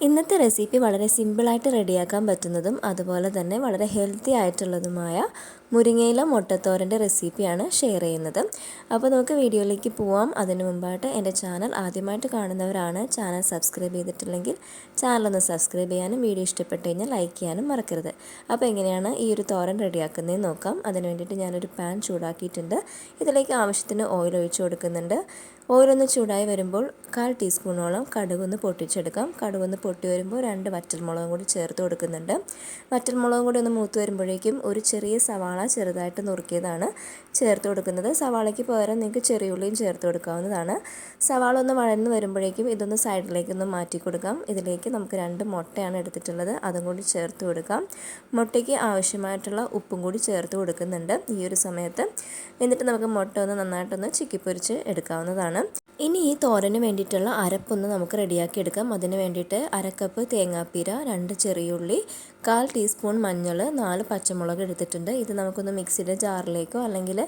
ഇന്നത്തെ റെസിപ്പി വളരെ സിമ്പിളായിട്ട് റെഡിയാക്കാൻ പറ്റുന്നതും അതുപോലെ തന്നെ വളരെ ഹെൽത്തി ആയിട്ടുള്ളതുമായ മുരിങ്ങയില മുട്ടത്തോരന്റെ റെസിപ്പിയാണ് ഷെയർ ചെയ്യുന്നത്. അപ്പോൾ നമുക്ക് വീഡിയോയിലേക്ക് പോവാം. അതിനു മുമ്പായിട്ട് എന്റെ ചാനൽ ആദ്യമായിട്ട് കാണുന്നവരാണ് ചാനൽ സബ്സ്ക്രൈബ് ചെയ്തിട്ടില്ലെങ്കിൽ ചാനലൊന്ന് സബ്സ്ക്രൈബ് ചെയ്യാനും വീഡിയോ ഇഷ്ടപ്പെട്ട് കഴിഞ്ഞാൽ ലൈക്ക് ചെയ്യാനും മറക്കരുത്. അപ്പോൾ എങ്ങനെയാണ് ഈ ഒരു തോരൻ റെഡിയാക്കുന്നതെന്ന് നോക്കാം. അതിന് വേണ്ടിയിട്ട് ഞാനൊരു പാൻ ചൂടാക്കിയിട്ടുണ്ട്. ഇതിലേക്ക് ആവശ്യത്തിന് ഓയിൽ ഒഴിച്ചു കൊടുക്കുന്നുണ്ട്. ഓരോന്ന് ചൂടായി വരുമ്പോൾ കാൽ ടീസ്പൂണോളം കടുകൊന്ന് പൊട്ടിച്ചെടുക്കാം. കടുകൊന്ന് പൊട്ടി വരുമ്പോൾ രണ്ട് വറ്റൽമുളകും കൂടി ചേർത്ത് കൊടുക്കുന്നുണ്ട്. വറ്റൽമുളകും കൂടി ഒന്ന് മൂത്ത് വരുമ്പോഴേക്കും ഒരു ചെറിയ സവാള ചെറുതായിട്ട് നുറുക്കിയതാണ് ചേർത്ത് കൊടുക്കുന്നത്. സവാളയ്ക്ക് പകരം നിങ്ങൾക്ക് ചെറിയുള്ളിയും ചേർത്ത് കൊടുക്കാവുന്നതാണ്. സവാള ഒന്ന് വഴന്ന് വരുമ്പോഴേക്കും ഇതൊന്ന് സൈഡിലേക്കൊന്ന് മാറ്റി കൊടുക്കാം. ഇതിലേക്ക് നമുക്ക് രണ്ട് മുട്ടയാണ് എടുത്തിട്ടുള്ളത്. അതും കൂടി ചേർത്ത് കൊടുക്കാം. മുട്ടയ്ക്ക് ആവശ്യമായിട്ടുള്ള ഉപ്പും കൂടി ചേർത്ത് കൊടുക്കുന്നുണ്ട് ഈ ഒരു സമയത്ത്. എന്നിട്ട് നമുക്ക് മുട്ട ഒന്ന് നന്നായിട്ടൊന്ന് ചിക്കിപ്പൊരിച്ച് എടുക്കാവുന്നതാണ്. ഇനി ഈ തോരന് വേണ്ടിയിട്ടുള്ള അരപ്പൊന്ന് നമുക്ക് റെഡിയാക്കി എടുക്കാം. അതിന് വേണ്ടിയിട്ട് അരക്കപ്പ് തേങ്ങാപ്പീര രണ്ട് ചെറിയുള്ളി കാൽ ടീസ്പൂൺ മഞ്ഞൾ നാല് പച്ചമുളക് എടുത്തിട്ടുണ്ട്. ഇത് നമുക്കൊന്ന് മിക്സിയുടെ ജാറിലേക്കോ അല്ലെങ്കിൽ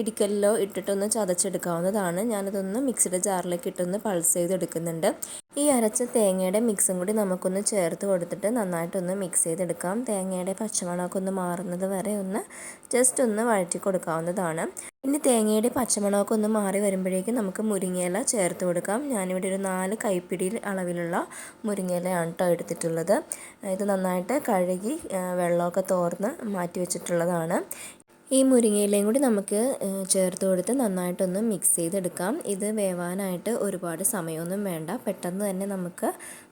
ഇടിക്കലിലോ ഇട്ടിട്ടൊന്ന് ചതച്ചെടുക്കാവുന്നതാണ്. ഞാനിതൊന്ന് മിക്സിയുടെ ജാറിലേക്ക് ഇട്ടൊന്ന് പൾസ് ചെയ്തെടുക്കുന്നുണ്ട്. ഈ അരച്ച തേങ്ങയുടെ മിക്സും കൂടി നമുക്കൊന്ന് ചേർത്ത് കൊടുത്തിട്ട് നന്നായിട്ടൊന്ന് മിക്സ് ചെയ്തെടുക്കാം. തേങ്ങയുടെ പച്ചമണമൊക്കെ ഒന്ന് മാറുന്നത് വരെ ഒന്ന് ജസ്റ്റ് ഒന്ന് വഴറ്റി കൊടുക്കാവുന്നതാണ്. ഇനി തേങ്ങയുടെ പച്ചമണമൊക്കെ ഒന്ന് മാറി വരുമ്പോഴേക്കും നമുക്ക് മുരിങ്ങയില ചേർത്ത് കൊടുക്കാം. ഞാനിവിടെ ഒരു നാല് കൈപ്പിടി അളവിലുള്ള മുരിങ്ങയിലയാണ് കേട്ടോ എടുത്തിട്ടുള്ളത്. ഇത് നന്നായിട്ട് കഴുകി വെള്ളമൊക്കെ തോർന്ന് മാറ്റി വെച്ചിട്ടുള്ളതാണ്. ഈ മുരിങ്ങയിലയും കൂടി നമുക്ക് ചേർത്ത് കൊടുത്ത് നന്നായിട്ടൊന്ന് മിക്സ് ചെയ്തെടുക്കാം. ഇത് വേവാനായിട്ട് ഒരുപാട് സമയമൊന്നും വേണ്ട. പെട്ടെന്ന് തന്നെ നമുക്ക്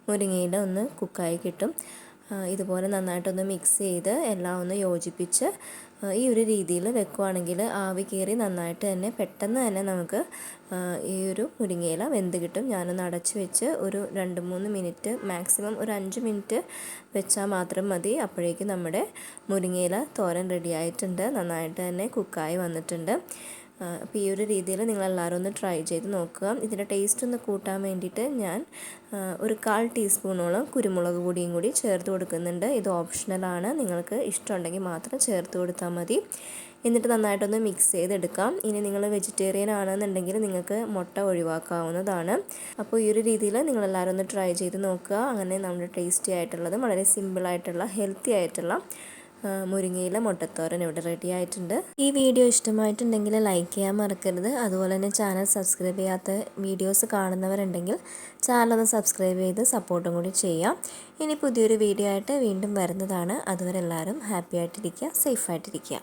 മുരിങ്ങയില ഒന്ന് കുക്കായി കിട്ടും. ഇതുപോലെ നന്നായിട്ടൊന്ന് മിക്സ് ചെയ്ത് എല്ലാം ഒന്ന് യോജിപ്പിച്ച് ഈ ഒരു രീതിയിൽ വെക്കുവാണെങ്കിൽ ആവി കയറി നന്നായിട്ട് തന്നെ പെട്ടെന്ന് തന്നെ നമുക്ക് ഈ ഒരു മുരിങ്ങയില വെന്ത് കിട്ടും. ഞാനൊന്ന് അടച്ച് വെച്ച് ഒരു രണ്ട് മൂന്ന് മിനിറ്റ് മാക്സിമം ഒരു അഞ്ച് മിനിറ്റ് വെച്ചാൽ മാത്രം മതി. അപ്പോഴേക്കും നമ്മുടെ മുരിങ്ങയില തോരൻ റെഡി ആയിട്ടുണ്ട്. നന്നായിട്ട് തന്നെ കുക്കായി വന്നിട്ടുണ്ട്. അപ്പോൾ ഈ ഒരു രീതിയിൽ നിങ്ങളെല്ലാവരും ഒന്ന് ട്രൈ ചെയ്ത് നോക്കുക. ഇതിന്റെ ടേസ്റ്റ് ഒന്ന് കൂട്ടാൻ വേണ്ടിയിട്ട് ഞാൻ ഒരു കാൽ ടീസ്പൂണോളം കുരുമുളക് പൊടിയും കൂടി ചേർത്ത് കൊടുക്കുന്നുണ്ട്. ഇത് ഓപ്ഷണലാണ് നിങ്ങൾക്ക് ഇഷ്ടമുണ്ടെങ്കിൽ മാത്രം ചേർത്ത് കൊടുത്താൽ മതി. എന്നിട്ട് നന്നായിട്ടൊന്ന് മിക്സ് ചെയ്തെടുക്കാം. ഇനി നിങ്ങൾ വെജിറ്റേറിയൻ ആണെന്നുണ്ടെങ്കിൽ നിങ്ങൾക്ക് മുട്ട ഒഴിവാക്കാവുന്നതാണ്. അപ്പോൾ ഈ ഒരു രീതിയിൽ നിങ്ങളെല്ലാവരും ഒന്ന് ട്രൈ ചെയ്ത് നോക്കുക. അങ്ങനെ നമ്മുടെ ടേസ്റ്റി ആയിട്ടുള്ളതും വളരെ സിമ്പിളായിട്ടുള്ള ഹെൽത്തി ആയിട്ടുള്ള മുരിങ്ങയില മുട്ടത്തോരൻ ഇവിടെ റെഡി ആയിട്ടുണ്ട്. ഈ വീഡിയോ ഇഷ്ടമായിട്ടുണ്ടെങ്കിൽ ലൈക്ക് ചെയ്യാൻ മറക്കരുത്. അതുപോലെ തന്നെ ചാനൽ സബ്സ്ക്രൈബ് ചെയ്യാത്ത വീഡിയോസ് കാണുന്നവരുണ്ടെങ്കിൽ ചാനൽ ഒന്ന് സബ്സ്ക്രൈബ് ചെയ്ത് സപ്പോർട്ടും കൂടി ചെയ്യാം. ഇനി പുതിയൊരു വീഡിയോ ആയിട്ട് വീണ്ടും വരുന്നതാണ്. അതുവരെ എല്ലാവരും ഹാപ്പി ആയിട്ടിരിക്കുക സേഫ് ആയിട്ടിരിക്കുക.